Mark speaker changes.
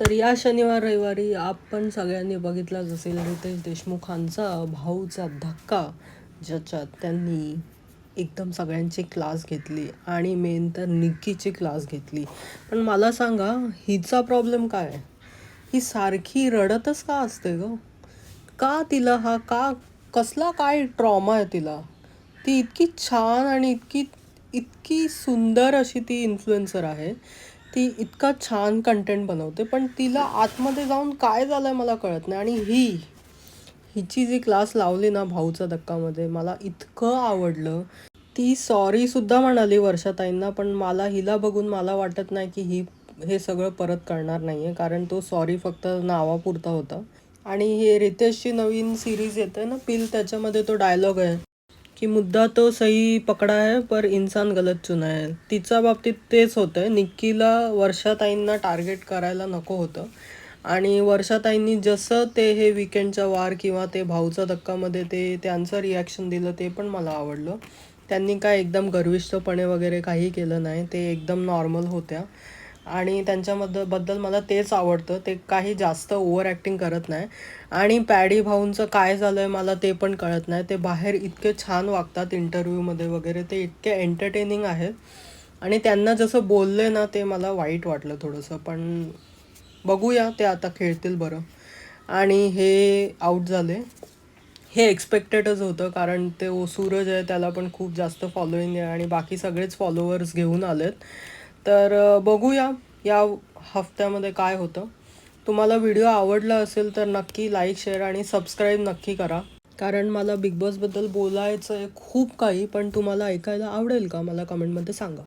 Speaker 1: तर या शनिवार रविवारी आपण सगळ्यांनी बघितलाच असेल रितेश देशमुखांचा भाऊचा धक्का ज्याच्यात त्यांनी एकदम सगळ्यांची क्लास घेतली आणि मेन तर निक्कीची क्लास घेतली. पण मला सांगा हिचा प्रॉब्लेम काय ही सारखी रडतच का असते ग? का तिला हा का कसला काय ट्रॉमा आहे तिला? ती इतकी छान आणि इतकी इतकी सुंदर अशी ती इन्फ्लुएन्सर आहे. ती इतका छान कंटेंट बनवते पण तिला आतमध्ये जाऊन काय झालं आहे मला कळत नाही. आणि ही हिची जी क्लास लावली ना भाऊचा धक्कामध्ये मला इतकं आवडलं. ती सॉरी सुद्धा म्हणाली वर्षाताईंना पण मला हिला बघून मला वाटत नाही की ही हे सगळं परत करणार नाही आहे कारण तो सॉरी फक्त नावापुरता होता. आणि हे रितेशची नवीन सिरीज येते ना पिल त्याच्यामध्ये तो डायलॉग आहे. की मुद्दा तो सही पकडा आहे पर इंसान गलत चुना आहे तिच्या बाबतीत तेच होतं निक्कीला वर्षाताईंना टार्गेट करायला नको होतं. आणि वर्षाताईंनी जसं ते हे विकेंडचा वार किंवा ते भाऊचा धक्कामध्ये ते त्यांचं रिॲक्शन दिलं ते पण मला आवडलं. त्यांनी काय एकदम गर्विष्ठपणे वगैरे काही केलं नाही. ते एकदम नॉर्मल होत्या. आणि त्यांच्यामध्ये बद्दल मला तेच आवडतं. ते काही जास्त ओव्हर ॲक्टिंग करत नाही. आणि पॅडी भाऊंचं काय झालं आहे मला ते पण कळत नाही. ते बाहेर इतके छान वागतात इंटरव्ह्यूमध्ये वगैरे. ते इतके एंटरटेनिंग आहेत. आणि त्यांना जसं बोलले ना ते मला वाईट वाटलं थोडंसं. पण बघूया ते आता खेळतील बरं. आणि हे आऊट झाले. हे एक्सपेक्टेडच होतं कारण ते ओ सूरज आहे त्याला पण खूप जास्त फॉलोईंग आहे. आणि बाकी सगळेच फॉलोअर्स घेऊन आलेत. तर बघूया या हफ्त्यामध्ये काय होतं. तुम्हाला व्हिडिओ आवडला असेल तर नक्की लाईक शेअर आणि सबस्क्राईब नक्की करा. कारण मला बिग बॉसबद्दल बोलायचं आहे खूप काही पण तुम्हाला ऐकायला आवडेल का? मला कमेंटमध्ये सांगा.